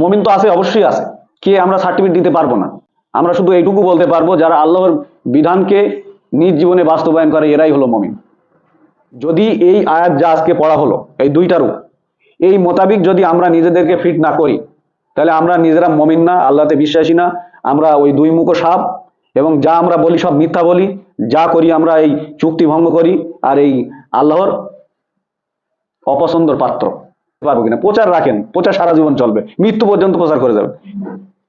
মমিন তো আছে, অবশ্যই আছে। কে আমরা সার্টিফিকেট দিতে পারব না? আমরা শুধু এইটুকু বলতে পারব, যারা আল্লাহর বিধানকে নিজ জীবনে বাস্তবায়ন করে, এরাই হলো মমিন। যদি এই আয়াত যা আজকে পড়া হলো, এই দুইটারও এই মোতাবিক যদি আমরা নিজেদেরকে ফিট না করি, তাহলে আমরা নিজেরা মমিন না, আল্লাহতে বিশ্বাসী না, আমরা ওই দুই মুখো সাপ, এবং যা আমরা বলি সব মিথ্যা বলি, যা করি আমরা এই চুক্তি ভঙ্গ করি, আর এই আল্লাহর অপছন্দর পাত্র। পারব কিনা? প্রচার রাখেন, প্রচার সারা জীবন চলবে। মৃত্যু পর্যন্ত প্রচার করে যাবে।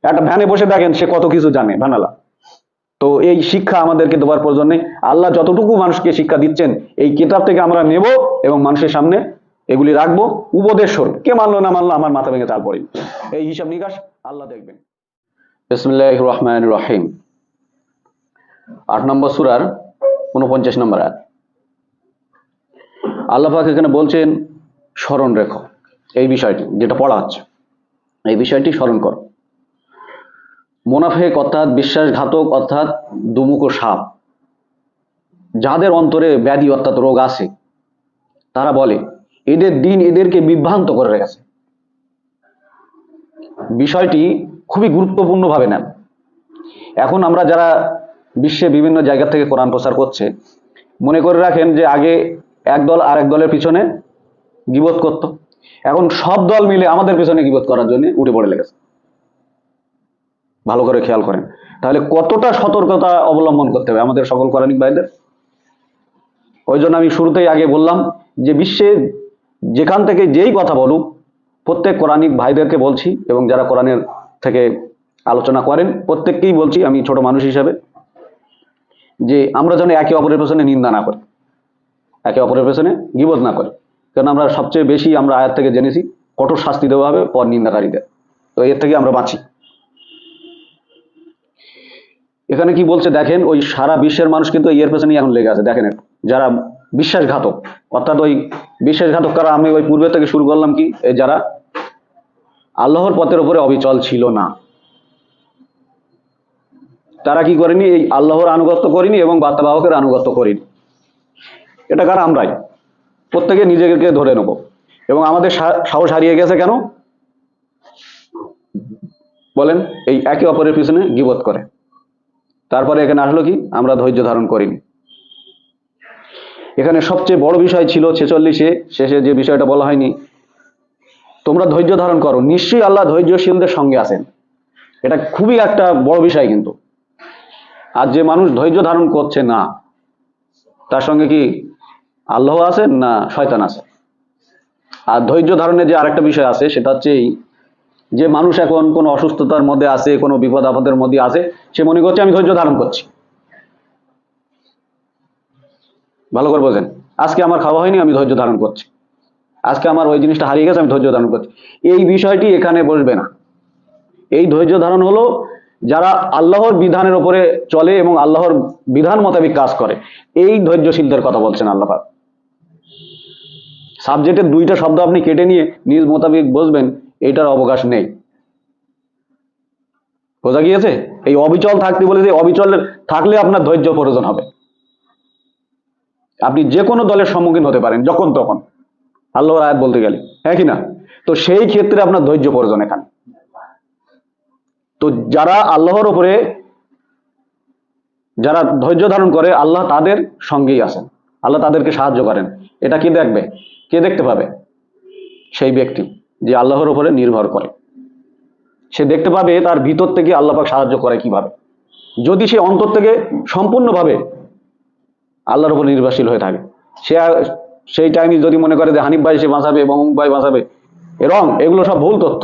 একটা ভ্যানে বসে দেখেন সে কত কিছু জানে, ভ্যানালা। তো এই শিক্ষা আমাদেরকে দেওয়ার প্রয়োজন নেই আল্লাহ যতটুকু মানুষকে শিক্ষা দিচ্ছেন, এই কিতাব থেকে আমরা নেব এবং মানুষের সামনে এগুলি রাখব। উপদেশ স্বরূপ। কে মানলো না মানলো, আমার মাথা ভেঙে পড়ে এই হিসাব নিকাশ আল্লাহ দেখবেন। বিসমুল্লাহ রহমান রহিম। আট নম্বর সুরার উনপঞ্চাশ নম্বর আল্লাহ পাক এখানে বলছেন, স্মরণ রেখো। এই বিষয়টি, যেটা পড়া হচ্ছে। এই বিষয়টি স্মরণ করো। মোনাফেক অর্থাৎ বিশ্বাসঘাতক অর্থাৎ দুমুখ সাপ। যাদের অন্তরে ব্যাধি অর্থাৎ রোগ আছে, তারা বলে, এদের দিন এদেরকে বিভ্রান্ত করে রেখেছে। বিষয়টি খুবই গুরুত্বপূর্ণভাবে নেন। এখন আমরা যারা বিশ্বে বিভিন্ন জায়গা থেকে কোরআন প্রচার করছে, মনে করে রাখেন যে আগে এক দল আর এক দলের পিছনে গিবত করত। এখন সব দল মিলে আমাদের পিছনে গিবত করার জন্য উঠে পড়ে লেগেছে। ভালো করে খেয়াল করেন। তাহলে কতটা সতর্কতা অবলম্বন করতে হবে আমাদের সকল কোরআনিক ভাইদের? ওই জন্য আমি শুরুতেই আগে বললাম যে বিশ্বে যেখান থেকে যেই কথা বলুক, প্রত্যেক কোরআনিক ভাইদেরকে বলছি এবং যারা কোরআনের থেকে আলোচনা করেন, প্রত্যেককেই বলছি, আমি ছোট মানুষ হিসাবে, যে আমরা যেন একে অপরের পেছনে নিন্দা না করি, একে অপরের পেছনে গিবোধ না করি। কারণ আমরা সবচেয়ে বেশি আমরা আয়াত থেকে জেনেছি, কঠোর শাস্তি দেওয়া হবে, পর নিন্দাকারীদের। তো এর থেকে আমরা বাঁচি। এখানে কি বলছে দেখেন, ওই সারা বিশ্বের মানুষ কিন্তু এর পেছনেই এখন লেগে আছে। দেখেন, যারা বিশ্বাসঘাতক, অর্থাৎ ওই বিশ্বাসঘাতক কারা, আমি ওই পূর্বে থেকে শুরু করলাম কি যারা আল্লাহর পথের উপরে অবিচল ছিল না। তারা কি করেনি, এই আল্লাহর আনুগত্য করিনি এবং বার্তাবাহকের আনুগত্য করিনি। এটা কারা আমরাই? প্রত্যেকে নিজেকে ধরে নেব। এবং আমাদের সাহস হারিয়ে গেছে কেন? বলেন, এই একে অপরের পিছনে গিবত করে। তারপরে এখানে আসলো কি? আমরা ধৈর্য ধারণ করিনি। এখানে সবচেয়ে বড় বিষয় ছিল ছেচল্লিশে শেষে যে বিষয়টা বলা হয়নি, তোমরা ধৈর্য ধারণ করো। নিশ্চয়ই আল্লাহ ধৈর্যশীলদের সঙ্গে আছেন। এটা খুবই একটা বড় বিষয় কিন্তু। আর যে মানুষ ধৈর্য ধারণ করছে না, তার সঙ্গে কি আল্লাহ আছেন না শয়তান আছে? আর ধৈর্য ধারণের যে আরেকটা বিষয় আছে, সেটা হচ্ছে এই যে মানুষ এখন কোনো অসুস্থতার মধ্যে আছে, কোনো বিপদ আপদের মধ্যে আছে, সে মনে করছে, আমি ধৈর্য ধারণ করছি। ভালো করে বোঝেন। আজকে আমার খাওয়া হয়নি, আমি ধৈর্য ধারণ করছি। আজকে আমার ওই জিনিসটা হারিয়ে গেছে, আমি ধৈর্য ধারণ করছি। এই বিষয়টি এখানে বসবে না। এই ধৈর্য ধারণ হলো যারা আল্লাহর বিধানের উপরে চলে এবং আল্লাহর বিধান মোতাবেক কাজ করে। এই ধৈর্যশীলদের কথা বলছেন আল্লাহ। সাবজেক্টের দুইটা শব্দ আপনি কেটে নিয়ে নিজ মোতাবেক বসবেন, এটার অবকাশ নেই। বোঝা গিয়েছে? এই অবিচল থাকতে বলে যে অবিচল থাকলে আপনার ধৈর্য প্রয়োজন হবে। আপনি যে কোনো দলের সম্মুখীন হতে পারেন, যখন তখন। আল্লাহর আয়াত বলতে গেলে হ্যাঁ কি না? তো সেই ক্ষেত্রে আপনার ধৈর্য প্রয়োজন এখানে। তো যারা আল্লাহর উপরে, যারা ধৈর্য ধারণ করে, আল্লাহ তাদের সঙ্গেই আছেন। আল্লাহ তাদেরকে সাহায্য করেন। এটা কি দেখবে? কে দেখতে পাবে? সেই ব্যক্তি যে আল্লাহর উপরে নির্ভর করে। সে দেখতে পাবে তার ভিতর থেকে আল্লাহ পাক সাহায্য করে কীভাবে। যদি সে অন্তর থেকে সম্পূর্ণভাবে আল্লাহর উপর নির্ভরশীল হয়ে থাকে, সে সেই টাইমে যদি মনে করে যে হানিফ ভাই সে বাঁচাবে এবং অমুক ভাই বাঁচাবে এরম এগুলো সব ভুল তথ্য।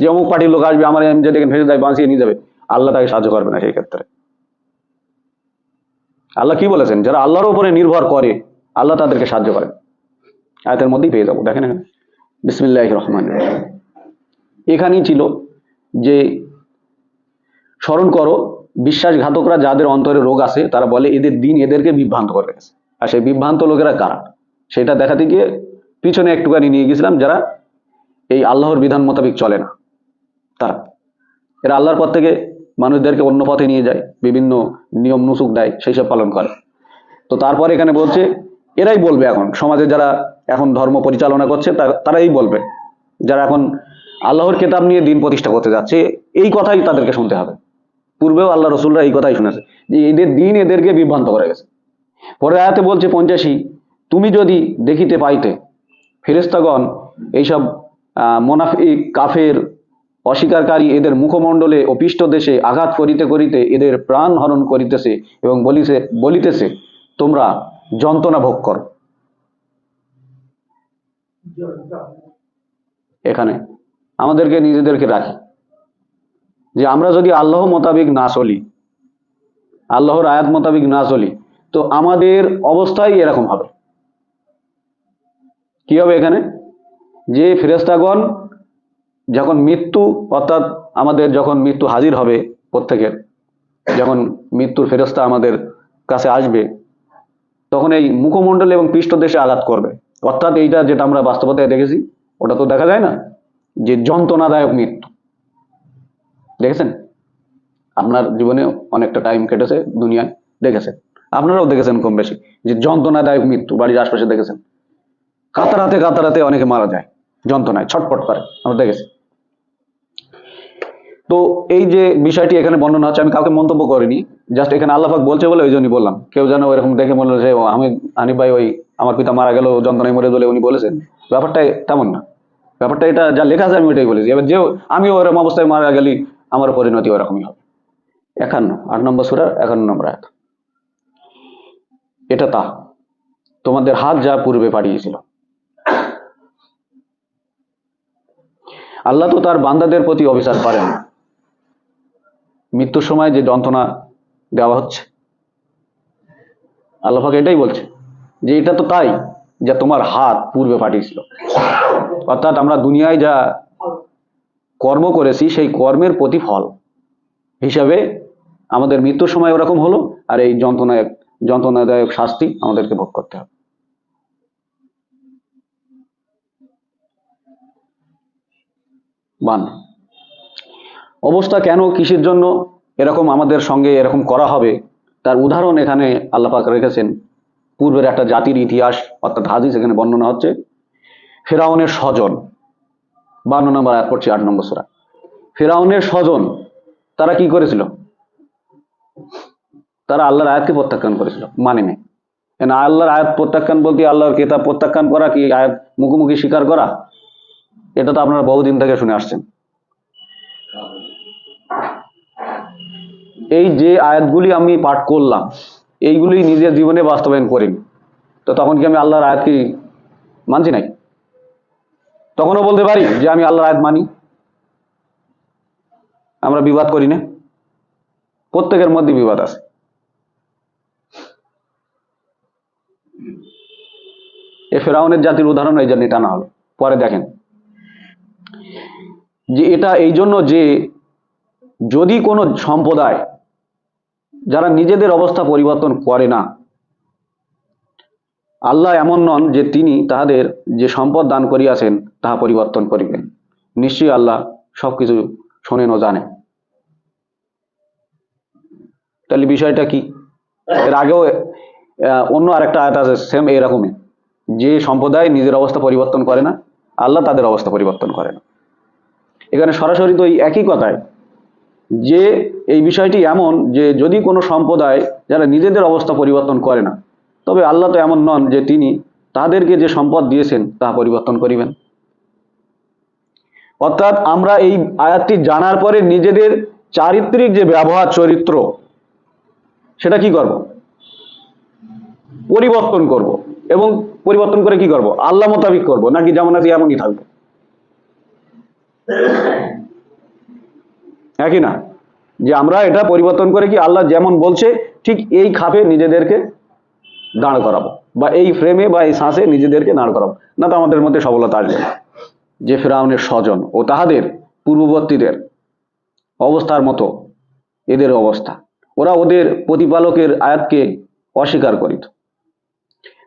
যে অমুক পার্টির লোক আসবে, আমার এম যেটাকে ভেসে দেয় বাঁচিয়ে নিয়ে যাবে, আল্লাহ তাকে সাহায্য করবে না সেই ক্ষেত্রে। আল্লাহ কি বলেছেন? যারা আল্লাহর উপরে নির্ভর করে, আল্লাহ তাদেরকে সাহায্য করেন আয়তের মধ্যেই পেয়ে যাব, দেখেন এখানে। বিসমিল্লাহ রহমান এখানেই ছিল যে, স্মরণ করো, বিশ্বাসঘাতকরা যাদের অন্তরে রোগ আছে, তারা বলে এদের দিন এদেরকে বিভ্রান্ত করে রেখেছে আর সেই বিভ্রান্ত লোকেরা কারা? সেটা দেখাতে গিয়ে পিছনে একটুখানি নিয়ে গেছিলাম যারা এই আল্লাহর বিধান মোতাবেক চলে না। তারা, এরা আল্লাহর পথ থেকে মানুষদেরকে অন্য পথে নিয়ে যায়, বিভিন্ন নিয়ম নুসুক দেয়, সেই সব পালন করে। তো তারপর এখানে বলছে এরাই বলবে এখন। সমাজে যারা এখন ধর্ম পরিচালনা করছে তারাই বলবে। যারা এখন আল্লাহর কেতাব নিয়ে দিন প্রতিষ্ঠা করতে যাচ্ছে এই কথাই তাদেরকে শুনতে হবে। পূর্বেও আল্লাহ রসুলরা এই কথাই শুনেছে যে এদের দিন এদেরকে বিভ্রান্ত করে গেছে। পরে আয়াতে বলছে পঞ্চাশি তুমি যদি দেখিতে পাইতে ফেরেস্তাগণ এইসব আহ, মোনাফিক কাফের অস্বীকারী এদের মুখমণ্ডলে ও দেশে আঘাত করিতে করিতে এদের প্রাণ হরণ করিতেছে এবং বলিতেছে তোমরা যন্ত্রণা ভোগ কর। এখানে আমাদেরকে নিজেদেরকে রাখি। যে আমরা যদি আল্লাহ মোতাবিক না চলি, আল্লাহর আয়াত মোতাবিক না চলি, তো আমাদের অবস্থাই এরকম হবে। কি হবে এখানে? যে ফেরেস্তাগণ যখন মৃত্যু, অর্থাৎ আমাদের যখন মৃত্যু হাজির হবে প্রত্যেকের, যখন মৃত্যুর ফেরস্তা আমাদের কাছে আসবে তখন এই মুখমণ্ডল এবং পৃষ্ঠদেশে আঘাত করবে। অর্থাৎ এইটা যেটা আমরা বাস্তবতায় দেখেছি, ওটা তো দেখা যায় না যে যন্ত্রণাদায়ক মৃত্যু। দেখেছেন? আপনার জীবনে অনেকটা টাইম কেটেছে দুনিয়ায়, দেখেছেন? আপনারাও দেখেছেন কম বেশি যে যন্ত্রণাদায়ক মৃত্যু, বাড়ির আশপাশে দেখেছেন। কাতারাতে কাতারাতে অনেকে মারা যায়, যন্ত্রণায়, ছটপট করে, আমরা দেখেছি। তো এই যে বিষয়টি এখানে বর্ণনা হচ্ছে, আমি কাউকে মন্তব্য করিনি জাস্ট এখানে আল্লাহাক বলছে বলে ওই জন্যই বললাম। কেউ যেন এরকম দেখে বলল যে আমি, হানিফ ভাই ওই আমার পিতা মারা গেল, যন্ত্রণায় মরে বলে উনি বলেছেন। ব্যাপারটা তেমন না। ব্যাপারটা এটা যা লেখা আছে আমি ওইটাই বলেছি। এবার যে, আমি ওরকম অবস্থায় মারা গেলি, আমার পরিণতি ওরকমই হবে। একান্ন, আট নম্বর সুরার একান্ন নম্বর এক এটা তা। তোমাদের হাত যা পূর্বে পাঠিয়েছিল। আল্লাহ তো তার বান্দাদের প্রতি অবিচার করেন। না। মৃত্যুর সময় যে যন্ত্রণা দেওয়া হচ্ছে। আল্লাহ পাক এটাই বলছে যে এটা তো তাই যা তোমার হাত পূর্বে পাঠিয়েছিল অর্থাৎ আমরা দুনিয়ায় যা কর্ম করেছি সেই কর্মের প্রতিফল হিসাবে আমাদের মৃত্যুর সময় ওরকম হলো আর এই যন্ত্রণায় যন্ত্রণাদায়ক শাস্তি আমাদেরকে ভোগ করতে হবে। বান। অবস্থা কেন কিসের জন্য এরকম আমাদের সঙ্গে এরকম করা হবে? তার উদাহরণ এখানে আল্লাপাক রেখেছেন। পূর্বের একটা জাতির ইতিহাস, অর্থাৎ হাদিস এখানে বর্ণনা হচ্ছে। ফেরাউনের স্বজন, বান্ন নম্বর আয়াত পড়ছি, আট নম্বর সুরা। ফেরাউনের স্বজন, তারা কি করেছিল? তারা আল্লাহর আয়াতকে প্রত্যাখ্যান করেছিল মানে নেই। কেন আল্লাহর আয়াত প্রত্যাখ্যান বলতে আল্লাহর কেতাব প্রত্যাখ্যান করা কি আয়াত মুখোমুখি স্বীকার করা? এটা তো আপনারা বহুদিন থেকে শুনে আসছেন। এই যে আয়াতগুলি আমি পাঠ করলাম, এইগুলি নিজের জীবনে বাস্তবায়ন করিনি তো তখন কি আমি আল্লাহর আয়াত কি মানছি নাই? তখনও বলতে পারি যে আমি আল্লাহর আয়াত মানি। আমরা বিবাদ করি না। প্রত্যেকের মধ্যে বিবাদ আছে। এ ফেরাউনের জাতির উদাহরণ এই জন্য টানা হলো। পরে দেখেন। যে এটা এই জন্য যে যদি কোনো সম্প্রদায় যারা নিজেদের অবস্থা পরিবর্তন করে না। আল্লাহ এমন নন যে তিনি তাহাদের যে সম্পদ দান করিয়াছেন, তাহা পরিবর্তন করিবেন। নিশ্চয়ই আল্লাহ সবকিছু শোনেন ও জানেন। তাহলে বিষয়টা কি? এর আগেও অন্য আরেকটা আয়াত আছে সেম এরকমই যে সম্প্রদায় নিজের অবস্থা পরিবর্তন করে না, আল্লাহ তাদের অবস্থা পরিবর্তন করে না। এখানে সরাসরি তো এই একই কথায় যে এই বিষয়টি এমন যে যদি কোনো সম্প্রদায় যারা নিজেদের অবস্থা পরিবর্তন করে না, তবে আল্লাহ তো এমন নন যে তিনি তাদেরকে যে সম্পদ দিয়েছেন তাহা পরিবর্তন করিবেন। অর্থাৎ আমরা এই আয়াতটি জানার পরে নিজেদের চারিত্রিক যে ব্যবহার চরিত্র, সেটা কি করব? পরিবর্তন করব। এবং পরিবর্তন করে কি করব? আল্লাহ মোতাবিক করব, নাকি যেমন আছে এমনই থাকব? একই না? যে আমরা এটা পরিবর্তন করে কি আল্লাহ যেমন বলছে, ঠিক এই খাপে নিজেদেরকে দাঁড় করাবো বা এই ফ্রেমে বা এই শ্বাসে নিজেদেরকে দাঁড় করাবো। না তো আমাদের মধ্যে সফলতা আসবে না। যে ফেরাউনের স্বজন ও তাহাদের পূর্ববর্তীদের অবস্থার মতো এদের অবস্থা, ওরা ওদের প্রতিপালকের আয়াতকে অস্বীকার করিত।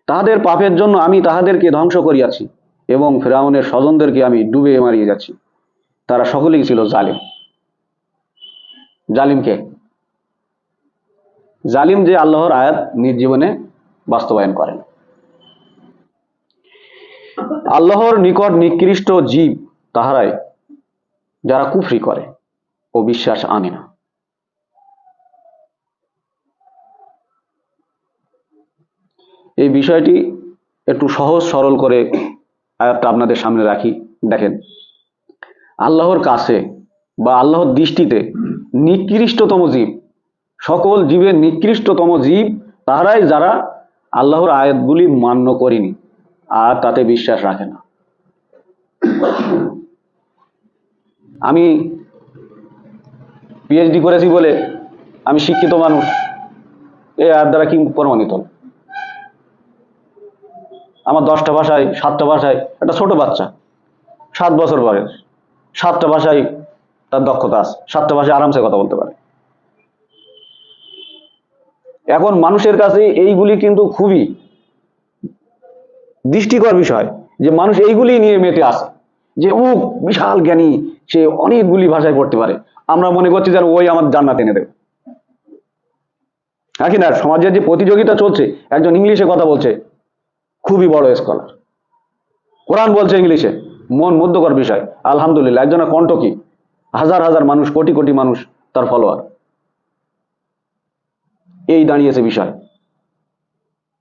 তাহাদের পাপের জন্য আমি তাহাদেরকে ধ্বংস করিয়াছি এবং ফেরাউনের স্বজনদেরকে আমি ডুবে মারিয়ে যাচ্ছি। তারা সকলেই ছিল জালিম। জালিমকে। জালিম যে আল্লাহর আয়াত নিজ জীবনে বাস্তবায়ন করেন। আল্লাহর নিকট নিকৃষ্ট জীব তাহারাই যারা কুফরি করে ও বিশ্বাস আনে না। এই বিষয়টি একটু সহজ সরল করে আয়াতটা আপনাদের সামনে রাখি। দেখেন, আল্লাহর কাছে বা আল্লাহর দৃষ্টিতে নিকৃষ্টতম জীব। সকল জীবের নিকৃষ্টতম জীব তারাই যারা আল্লাহর আয়াতগুলি মান্য করেনি আর তাতে বিশ্বাস রাখে না। আমি পিএইচডি করেছি বলে আমি শিক্ষিত মানুষ এই আয়াত দ্বারা কি প্রমাণিত? আমার দশটা ভাষায়, সাতটা ভাষায়, একটা ছোট বাচ্চা, সাত বছর বয়স, সাতটা ভাষায় তার দক্ষতা আছে। সাতটা ভাষায় আরামসে কথা বলতে পারে। এখন মানুষের কাছে এইগুলি কিন্তু খুবই দৃষ্টিকর বিষয় যে মানুষ এইগুলি নিয়ে মেতে আসে। যে ও বিশাল জ্ঞানী, সে অনেকগুলি ভাষায় পড়তে পারে। আমরা মনে করছি যেন ওই আমার জান্নাত এনে দেবে। হ্যাঁ কি না? সমাজের যে প্রতিযোগিতা চলছে, একজন ইংলিশে কথা বলছে, খুবই বড় স্কলার কোরআন বলছে ইংলিশে, মন মুগ্ধকর বিষয়। আলহামদুলিল্লাহ, একজনের কণ্ঠ কি? হাজার হাজার মানুষ, কোটি কোটি মানুষ তার ফলোয়ার এই দাঁড়িয়েছে বিষয়।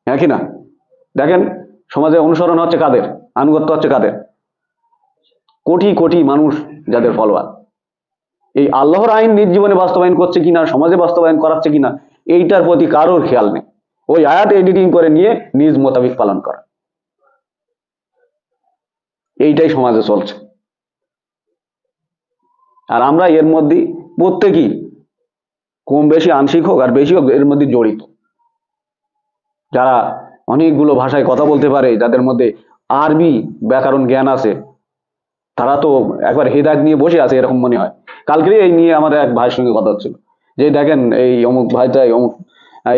হ্যাঁ কি না? দেখেন, সমাজে অনুসরণ হচ্ছে কাদের? আনুগত্য হচ্ছে কাদের? কোটি কোটি মানুষ যাদের ফলোয়ার এই আল্লাহর আইন নিজ জীবনে বাস্তবায়ন করছে কিনা, সমাজে বাস্তবায়ন করাচ্ছে কিনা, এইটার প্রতি কারোর খেয়াল নেই। ওই আয়াত এডিটিং করে নিয়ে নিজ মোতাবিক পালন করা। এইটাই সমাজে চলছে। আর আমরা এর মধ্যে প্রত্যেকেই কম বেশি আংশিক হোক আর বেশি হোক এর মধ্যে জড়িত। যারা অনেকগুলো ভাষায় কথা বলতে পারে, যাদের মধ্যে আরবি ব্যাকরণ জ্ঞান আছে, তারা তো একবার হেদায়ত নিয়ে বসে আছে এরকম মনে হয়। কালকে এই নিয়ে আমাদের এক ভাইয়ের সঙ্গে কথা হচ্ছিল। যে দেখেন এই অমুক ভাইটাই অমুক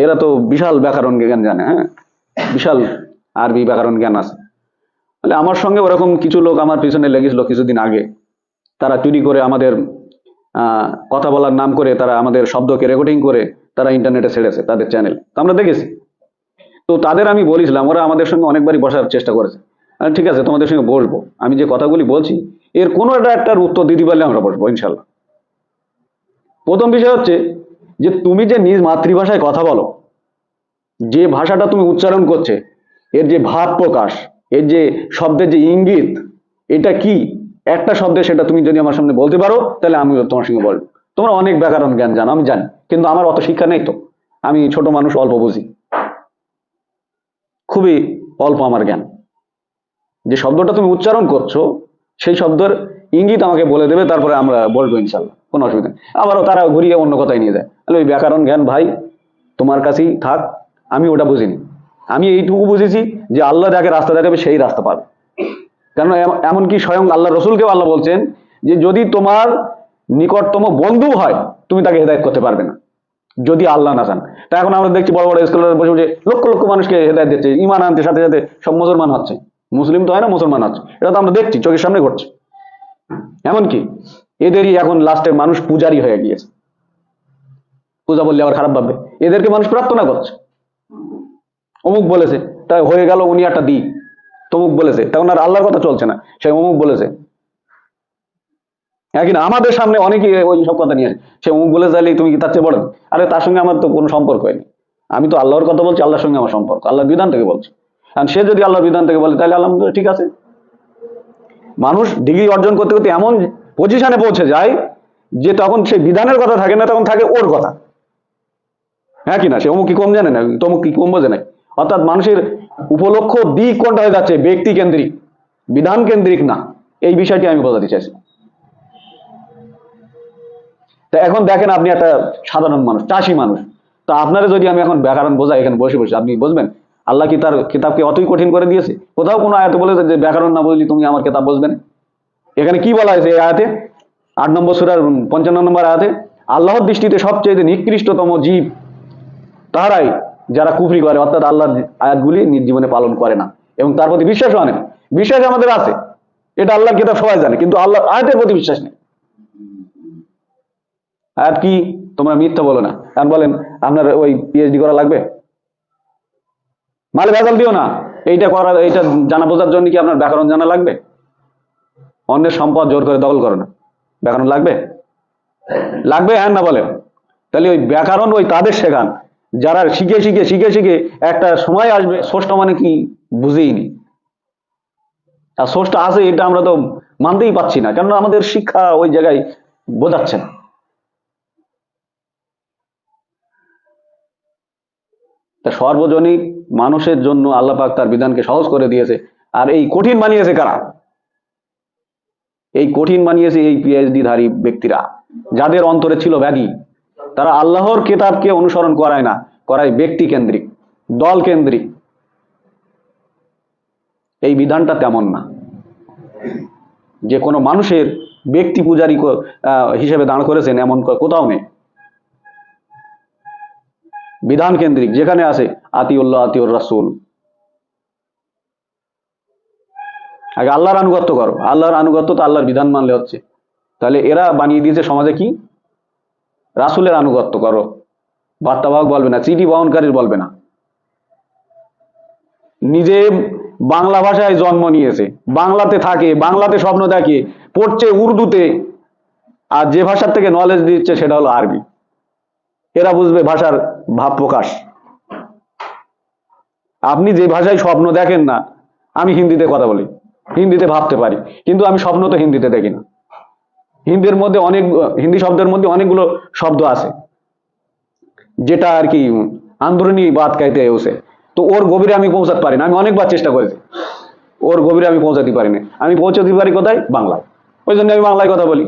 এরা তো বিশাল ব্যাকরণ জ্ঞান জানে হ্যাঁ? বিশাল আরবি ব্যাকরণ জ্ঞান আছে। আমার সঙ্গে ওরকম কিছু লোক আমার পিছনে লেগেছিল কিছুদিন আগে। তারা চুরি করে আমাদের কথা বলার নাম করে তারা আমাদের শব্দকে রেকর্ডিং করে তারা ইন্টারনেটে ছেড়েছে তাদের চ্যানেল তো আমরা দেখেছি। তো তাদের আমি বলেছিলাম, ওরা আমাদের সঙ্গে অনেকবারই বসার চেষ্টা করেছে। ঠিক আছে, তোমাদের সঙ্গে বসবো। আমি যে কথাগুলি বলছি, এর কোনো একটা একটার উত্তর দিতে পারলে আমরা বসবো, ইনশাল্লাহ। প্রথম বিষয় হচ্ছে যে, তুমি যে নিজ মাতৃভাষায় কথা বলো, যে ভাষাটা তুমি উচ্চারণ করছে, এর যে ভাব প্রকাশ, এর যে শব্দের যে ইঙ্গিত, এটা কি? একটা শব্দে সেটা তুমি যদি আমার সামনে বলতে পারো, তাহলে আমি তোমার সঙ্গে বলব। তোমরা অনেক ব্যাকরণ জ্ঞান জানো, আমি জানি, কিন্তু আমার অত শিক্ষা নেই তো। আমি ছোট মানুষ, অল্প বুঝি। খুবই অল্প আমার জ্ঞান। যে শব্দটা তুমি উচ্চারণ করছ, সেই শব্দের ইঙ্গিত আমাকে বলে দেবে, তারপরে আমরা বলব ইনশাল্লাহ, কোনো অসুবিধা নেই। আবারও তারা ঘুরিয়ে অন্য কথায় নিয়ে যায়। তাহলে ওই ব্যাকরণ জ্ঞান, ভাই, তোমার কাছেই থাক, আমি ওটা বুঝিনি। আমি এইটুকু বুঝেছি যে আল্লাহ যাকে রাস্তা দেখাবে, সেই রাস্তা পাবে। কেন এমনকি স্বয়ং আল্লাহ রসুলকেও আল্লাহ বলছেন যে যদি তোমার নিকটতম বন্ধু হয়, তুমি তাকে হেদায়ত করতে পারবে না। যদি আল্লাহ না চান। তা এখন আমরা দেখছি বড় বড় স্কুলে বসে বসে লক্ষ লক্ষ মানুষকে হেদায়ত দিচ্ছে। ইমান আনতে সাথে সাথে সব মুসলমান হচ্ছে। মুসলিম তো হয় না, মুসলমান হচ্ছে। এটা তো আমরা দেখছি, চোখের সামনে ঘটছে। এমনকি এদেরই এখন লাস্টে মানুষ পূজারি হয়ে গিয়েছে। পূজা বললে আবার খারাপ ভাববে। এদেরকে মানুষ প্রার্থনা করছে। অমুক বলেছে তাই হয়ে গেল, উনি একটা দিক। তমুক বলেছে। তখন আর আল্লাহর কথা চলছে না। সে অমুক বলেছে। হ্যাঁ কিনা আমাদের সামনে অনেকেই ওই সব কথা নিয়ে সে অমুক বলে চাইলে তুমি কি তার চেয়ে বড়? আরে তার সঙ্গে আমার তো কোনো সম্পর্ক হয়নি। আমি তো আল্লাহর কথা বলছি, আল্লাহর সঙ্গে আমার সম্পর্ক। আল্লাহর বিধান থেকে বলছি। আর সে যদি আল্লাহর বিধান থেকে বলে, তাহলে আলহামদুলিল্লাহ ঠিক আছে। মানুষ ডিগ্রি অর্জন করতে করতে এমন পজিশনে পৌঁছে যায় যে তখন সেই বিধানের কথা থাকে না, তখন থাকে ওর কথা। হ্যাঁ কিনা সে অমুক কি কম জানে না? তমুক কি কম বোঝে না? অর্থাৎ মানুষের উপলক্ষ দিক কোনটা হয়ে যাচ্ছে, ব্যক্তি কেন্দ্রিক। বিধান কেন্দ্রিক না। এই বিষয়টি আমি বোঝাতে চাইছি। তা এখন দেখেন আপনি একটা সাধারণ মানুষ, চাষি মানুষ। তা আপনারা যদি আমি এখন ব্যাকরণ বোঝাই, এখানে বসে বসে, আপনি বুঝবেন? আল্লাহ কি তার কিতাবকে অতই কঠিন করে দিয়েছে? কোথাও কোনো আয়াতে বলেছে যে, ব্যাকরণ না বুঝলি তুমি আমার কিতাব বুঝবেন এখানে কি বলা হয়েছে এই আয়াতে? আট নম্বর সুরার পঞ্চান্ন নম্বর আয়াতে, আল্লাহর দৃষ্টিতে সবচেয়ে নিকৃষ্টতম জীব তারাই যারা কুফরি করে, অর্থাৎ আল্লাহর আয়াতগুলি নিজ জীবনে পালন করে না। এবং তার প্রতি বিশ্বাসও আনে না। বিশ্বাস আমাদের আছে। এটা আল্লাহর কিতাব সবাই জানে, কিন্তু আল্লাহ আয়াতের প্রতি বিশ্বাস নেই। আয়াত কি? তোমরা মিথ্যা বলো না। কারণ বলেন, আপনার ওই পিএইচডি করা লাগবে? মালে ভেজাল দিও না। এইটা করার এইটা জানা বোঝার জন্য কি আপনার ব্যাকরণ জানা লাগবে? অন্যের সম্পদ জোর করে দখল করো না। ব্যাকরণ লাগবে? লাগবে হ্যাঁ না বলেন? তাহলে ওই ব্যাকরণ ওই তাদের শেখান। যারা শিখে শিখে শিখে শিখে একটা সময় আসবে ষষ্ঠ মানে কি বুঝেই নি আর ষষ্ঠ আছে এটা আমরা তো মানতেই পাচ্ছি না, কেননা আমাদের শিক্ষা ওই জায়গায় বোঝাচ্ছে না। সর্বজনীন মানুষের জন্য আল্লাহ পাক তার বিধানকে সহজ করে দিয়েছে। আর এই কঠিন বানিয়েছে কারা? এই কঠিন বানিয়েছে এই পিএইচডি ধারী ব্যক্তিরা, যাদের অন্তরে ছিল ব্যাধি। তারা আল্লাহর কেতাবকে অনুসরণ করায় না, করায় ব্যক্তি কেন্দ্রিক, দল কেন্দ্রিক। এই বিধানটা তেমন না। যে কোনো মানুষের ব্যক্তি পূজারী হিসেবে দাঁড় করেছেন এমন কোথাও নেই। বিধান কেন্দ্রিক, যেখানে আছে, আতিউল্লাহ, আতিউর রাসূল। আগে আল্লাহর আনুগত্য করো। আল্লাহর আনুগত্য তো আল্লাহর বিধান মানলে হচ্ছে। তাহলে এরা বানিয়ে দিয়েছে সমাজে কি? রাসূলের আনুগত্য করো। বার্তাবাহক বলবে না, চিঠি বহনকারীর বলবে না। নিজে বাংলা ভাষায় জন্ম নিয়েছে, বাংলাতে থাকে, বাংলাতে স্বপ্ন দেখে, পড়ছে উর্দুতে, আর যে ভাষার থেকে নলেজ দিচ্ছে সেটা হলো আরবি। এরা বুঝবে ভাষার ভাব প্রকাশ। আপনি যে ভাষায় স্বপ্ন দেখেন না, আমি হিন্দিতে কথা বলি, হিন্দিতে ভাবতে পারি, কিন্তু আমি স্বপ্ন তো হিন্দিতে দেখি না। হিন্দির মধ্যে অনেক, হিন্দি শব্দের মধ্যে অনেকগুলো শব্দ আছে, যেটা আর কি আন্দোলনী বাদ কাইতে এসে তো ওর গভীরে আমি পৌঁছাতে পারি না আমি অনেকবার চেষ্টা করেছি। ওর গভীরে আমি পৌঁছাতে পারি না আমি পৌঁছাতে পারি কোথায়? বাংলায়। ওই জন্য আমি বাংলায় কথা বলি।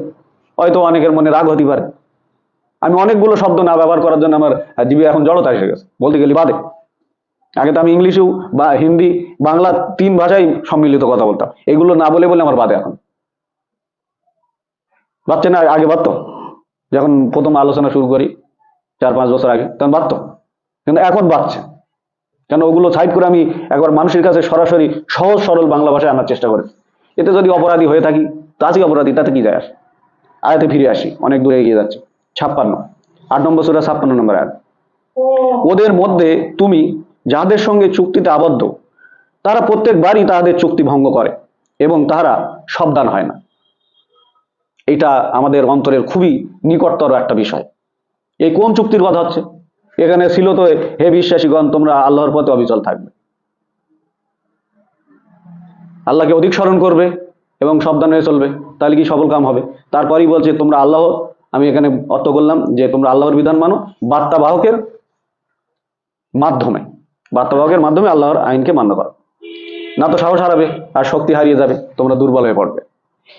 হয়তো অনেকের মনে রাগ হতে পারে। আমি অনেকগুলো শব্দ না ব্যবহার করার জন্য আমার জিবি এখন জড়তা এসে গেছে। বলতে গেলে বাদে। আগে তো আমি ইংলিশেও বা হিন্দি, বাংলা তিন ভাষায় সম্মিলিত কথা বলতাম। এগুলো না বলে বলে আমার বাদে এখন। ভাবছে না, আগে বাদতো যখন প্রথম আলোচনা শুরু করি, চার পাঁচ বছর আগে, তখন বাদতো কিন্তু এখন বাদছে কেন ওগুলো সাইড করে আমি একবার মানুষের কাছে সরাসরি সহজ সরল বাংলা ভাষায় আনার চেষ্টা করেছি এতে যদি অপরাধী হয়ে থাকি, তা আছি অপরাধী, তাতে কি যায় আসে? আয়াতে ফিরে আসি, অনেক দূরে এগিয়ে যাচ্ছে। ছাপ্পান্ন। আট নম্বর সুরা ছাপ্পান্ন নম্বর আয়াত। ওদের মধ্যে তুমি যাদের সঙ্গে চুক্তিতে আবদ্ধ, তারা প্রত্যেকবারই তাদের চুক্তি ভঙ্গ করে এবং তারা সাবধান হয় না। এটা আমাদের অন্তরের খুবই নিকটতর একটা বিষয়। এই কোন চুক্তির কথা হচ্ছে? এখানে ছিল তো হে বিশ্বাসীগণ, তোমরা আল্লাহর পথে অবিচল থাকবে। আল্লাহকে অধিক স্মরণ করবে এবং সাবধান হয়ে চলবে, তাহলে কি সফল কাম হবে? তারপরেই বলছে, তোমরা আল্লাহ, আমি এখানে অর্থ করলাম যে তোমরা আল্লাহর বিধান মানো, বার্তাবাহকের মাধ্যমে বার্তাবাহকের মাধ্যমে আল্লাহর আইনকে মান্য করো। না তো সাহস হারাবে, আর শক্তি হারিয়ে যাবে, তোমরা দুর্বল হয়ে পড়বে।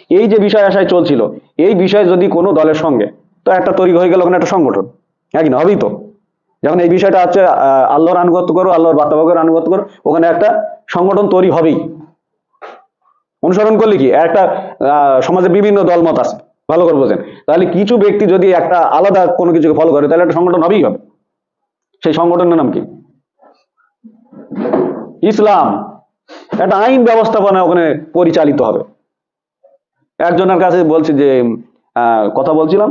এই যে বিষয় আশায় চলছিল এই বিষয় যদি কোনো দলের সঙ্গে তো একটা তৈরি হয়ে গেল ওখানে একটা সংগঠন হ্যাঁ কি না? হবেই তো। যখন এই বিষয়টা আহ, আল্লাহর আনুগত্য করো আল্লাহর বার্তাবাহকের আনুগত্য করো ওখানে একটা সংগঠন তৈরি হবেই। অনুসরণ করলে কি? একটা সমাজে বিভিন্ন দলমত আছে ভালো করে বোঝেন। তাহলে কিছু ব্যক্তি যদি একটা আলাদা কোনো কিছুকে ফলো করে তাহলে একটা সংগঠন হবেই হবে। সেই সংগঠনের নাম কি? ইসলাম। একটা আইন ব্যবস্থাপনা ওখানে পরিচালিত হবে। একজনের কাছে বলছি যে কথা বলছিলাম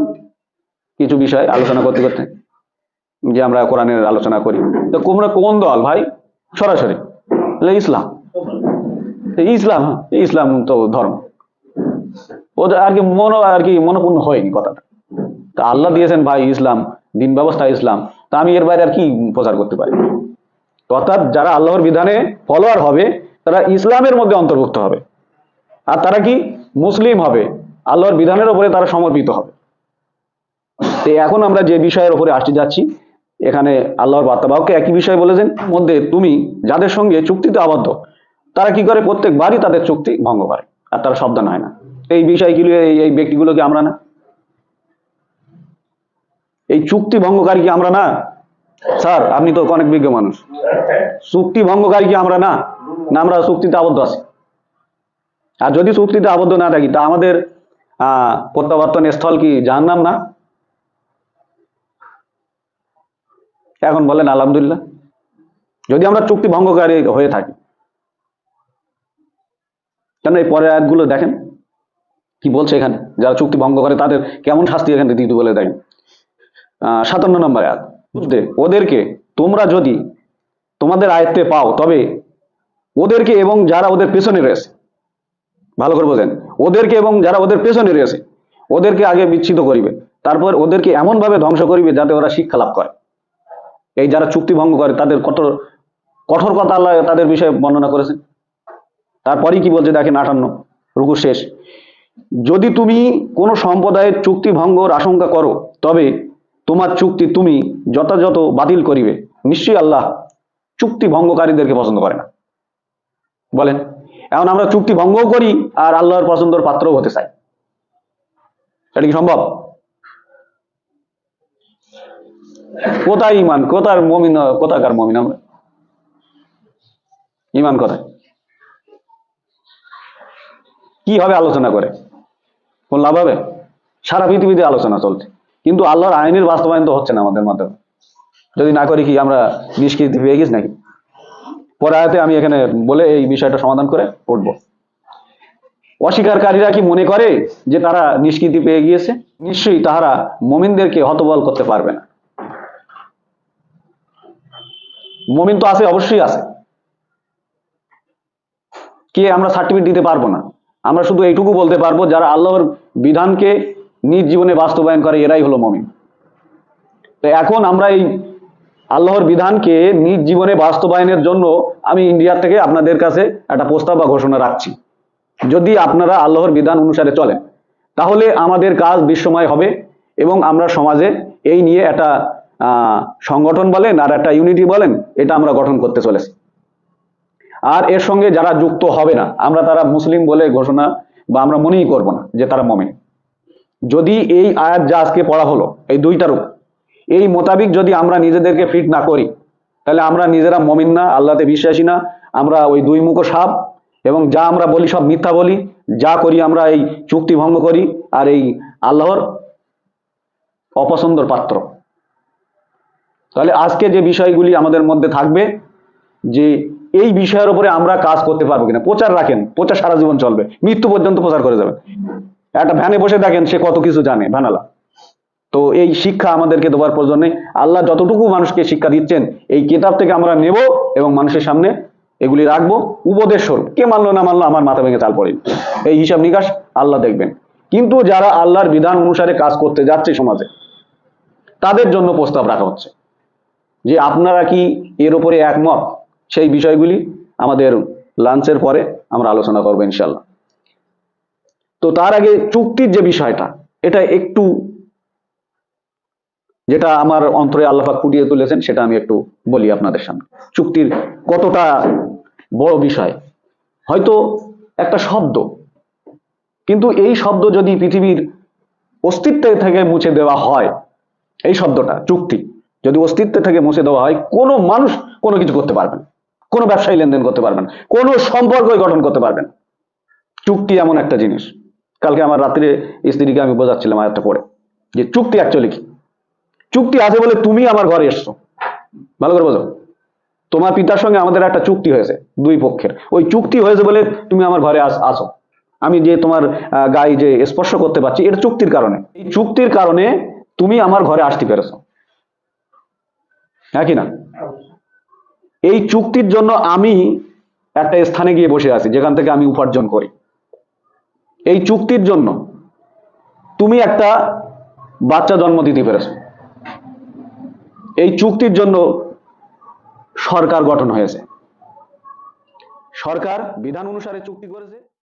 কিছু বিষয় আলোচনা করতে করতে, যে আমরা কোরআনের আলোচনা করি। তো তোমরা কোন দল ভাই? সরাসরি। ইসলাম। ইসলাম ইসলাম তো ধর্ম। ওদের আর কি মনো, আর কি মনোপূর্ণ হয়নি কথাটা। তা আল্লাহ দিয়েছেন ভাই ইসলাম, দিন ব্যবস্থা ইসলাম। তা আমি এর বাইরে আর কি প্রচার করতে পারি? অর্থাৎ যারা আল্লাহর বিধানে ফলোয়ার হবে, তারা ইসলামের মধ্যে অন্তর্ভুক্ত হবে। আর তারা কি মুসলিম হবে, আল্লাহর বিধানের উপরে তারা সমর্পিত হবে। তো এখন আমরা যে বিষয়ের উপরে আসতে যাচ্ছি, এখানে আল্লাহর বার্তাবাহকে একই বিষয় বলেছেন, মধ্যে তুমি যাদের সঙ্গে চুক্তিতে আবদ্ধ, তারা কি করে? প্রত্যেকবারই তাদের চুক্তি ভঙ্গ করে, আর তারা সাবধান হয় না। এই বিষয়গুলো, এই এই ব্যক্তিগুলোকে আমরা না? এই চুক্তি ভঙ্গকারী কি আমরা না? স্যার, আপনি তো অনেক বিজ্ঞ মানুষ। চুক্তি ভঙ্গকারী কি আমরা না? না, আমরা চুক্তিতে আবদ্ধ আছি। আর যদি চুক্তিতে আবদ্ধ না থাকি, তা আমাদের প্রত্যাবর্তন স্থল কি জাহান্নাম না? এখন বলেন, আলহামদুলিল্লাহ। যদি আমরা চুক্তি ভঙ্গকারী হয়ে থাকি, কেন এই পরের আয়াতগুলো দেখেন? কি বলছে এখানে? যারা চুক্তি ভঙ্গ করে, তাদের কেমন শাস্তি এখানে দিতে বলে দেখেন। সাতান্ন নম্বর আয়াত। বুঝতে? ওদেরকে তোমরা যদি তোমাদের আয়ত্তে পাও, তবে ওদেরকে এবং যারা ওদের পেছনে রয়েছে ভালো করে বোঝেন। ওদেরকে এবং যারা ওদের পেছনে রয়েছে, ওদেরকে আগে বিচ্ছিত করিবে। তারপর ওদেরকে এমনভাবে ধ্বংস করিবে যাতে ওরা শিক্ষা লাভ করে। এই যারা চুক্তি ভঙ্গ করে, তাদের কঠোর কঠোর কথা আল্লাহ তাদের বিষয়ে বর্ণনা করেছেন। তারপরেই কি বলছে দেখেন আটান্ন রুকু শেষ। যদি তুমি কোনো সম্প্রদায়ের চুক্তি ভঙ্গর আশঙ্কা করো, তবে তোমার চুক্তি তুমি যথাযথ বাতিল করিবে। নিশ্চয়ই আল্লাহ চুক্তি ভঙ্গকারীদেরকে পছন্দ করে না। বলেন। এখন আমরা চুক্তি ভঙ্গও করি আর আল্লাহর পছন্দর পাত্রও হতে চাই। এটা কি সম্ভব? কোথায় ইমান কোথার মমিন, কোথাকার মমিন আমরা? ইমান কোথায়? কি হবে আলোচনা করে? কোন লাভ হবে? সারা পৃথিবীতে আলোচনা চলছে। কিন্তু আল্লাহর আইনের বাস্তবায়ন তো হচ্ছে না আমাদের মাধ্যমে। যদি না করি কি আমরা নিষ্কৃতি পেয়ে গেছি নাকি? পরে আয়াতে আমি এখানে বলে এই বিষয়টা সমাধান করে উঠব অস্বীকারীরা কি মনে করে যে তারা নিষ্কৃতি পেয়ে গিয়েছে? নিশ্চয়ই তাহারা মমিনদেরকে হতবল করতে পারবে না। মমিন তো আছে, অবশ্যই আছে। কে আমরা সার্টিফিকেট দিতে পারব না? আমরা শুধু এইটুকু বলতে পারব, যারা আল্লাহর বিধানকে নিজ জীবনে বাস্তবায়ন করে, এরাই হলো মমিন। তো এখন আমরা এই আল্লাহর বিধানকে নিজ জীবনে বাস্তবায়নের জন্য আমি ইন্ডিয়ার থেকে আপনাদের কাছে একটা প্রস্তাব বা ঘোষণা রাখছি। যদি আপনারা আল্লাহর বিধান অনুসারে চলেন, তাহলে আমাদের কাজ বিশ্বময় হবে এবং আমরা সমাজে এই নিয়ে একটা সংগঠন বলেন আর একটা ইউনিটি বলেন, এটা আমরা গঠন করতে চলেছি। আর এর সঙ্গে যারা যুক্ত হবে না, আমরা তারা মুসলিম বলে ঘোষণা বা আমরা মনেই করব না যে তারা মমিন। যদি এই আয়াত যা আজকে পড়া হলো, এই দুইটার উপর এই মোতাবিক যদি আমরা নিজেদেরকে ফিট না করি, তাহলে আমরা নিজেরা মমিন না, আল্লাহতে বিশ্বাসী না, আমরা ওই দুই মুখো সাপ এবং যা আমরা বলি সব মিথ্যা বলি, যা করি আমরা এই চুক্তি ভঙ্গ করি আর এই আল্লাহর অপছন্দর পাত্র। তাহলে আজকে যে বিষয়গুলি আমাদের মধ্যে থাকবে, যে এই বিষয়ের উপরে আমরা কাজ করতে পারব কিনা, প্রচার রাখেন, প্রচার সারা জীবন চলবে, মৃত্যু পর্যন্ত প্রচার করে যাবেন। একটা ভ্যানে বসে দেখেন সে কত কিছু জানে, ভ্যানালা। তো এই শিক্ষা আমাদেরকে দেওয়ার প্রয়োজন আল্লাহ যতটুকু মানুষকে শিক্ষা দিচ্ছেন, এই কিতাব থেকে আমরা নেব এবং মানুষের সামনে এগুলি রাখব। উপদেশ স্বরূপ, কে মানলো না মানলো আমার মাথা ভেঙে চাল পড়ে। এই হিসাব নিকাশ আল্লাহ দেখবেন। কিন্তু যারা আল্লাহর বিধান অনুসারে কাজ করতে যাচ্ছে সমাজে, তাদের জন্য প্রস্তাব রাখা হচ্ছে যে আপনারা কি এর উপরে একমত? সেই বিষয়গুলি আমাদের লাঞ্চের পরে আমরা আলোচনা করব ইনশাল্লাহ তো তার আগে চুক্তির যে বিষয়টা, এটা একটু যেটা আমার অন্তরে আল্লাহাক ফুটিয়ে তুলেছেন, সেটা আমি একটু বলি আপনাদের সামনে। চুক্তির কতটা বড় বিষয়, হয়তো একটা শব্দ, কিন্তু এই শব্দ যদি পৃথিবীর অস্তিত্ব থেকে মুছে দেওয়া হয়, এই শব্দটা, চুক্তি, যদি অস্তিত্ব থেকে মুছে দেওয়া হয়, কোনো মানুষ কোনো কিছু করতে পারবেন কোনো ব্যবসায়ী লেনদেন করতে পারবেন কোনো সম্পর্কই গঠন করতে পারবেন চুক্তি এমন একটা জিনিস। কালকে আমার রাত্রে স্ত্রীকে আমি বোঝাচ্ছিলাম আয়াতটা পড়ে, যে চুক্তি অ্যাকচুয়ালি কি? চুক্তি আছে বলে তুমি আমার ঘরে এসছো। ভালো করে বোঝো। তোমার পিতার সঙ্গে আমাদের একটা চুক্তি হয়েছে, দুই পক্ষের। ওই চুক্তি হয়েছে বলে তুমি আমার ঘরে আস আমি যে তোমার গায়ে যে স্পর্শ করতে পারছি, এটা চুক্তির কারণে। এই চুক্তির কারণে তুমি আমার ঘরে আসতে পেরেছ। হ্যাঁ কি না? এই চুক্তির জন্য আমি একটা স্থানে গিয়ে বসে আছি, যেখান থেকে আমি উপার্জন করি। এই চুক্তির জন্য তুমি একটা বাচ্চা জন্ম দিতে পেরেছ। এই চুক্তির জন্য সরকার গঠন হয়েছে। সরকার বিধান অনুসারে চুক্তি করেছে।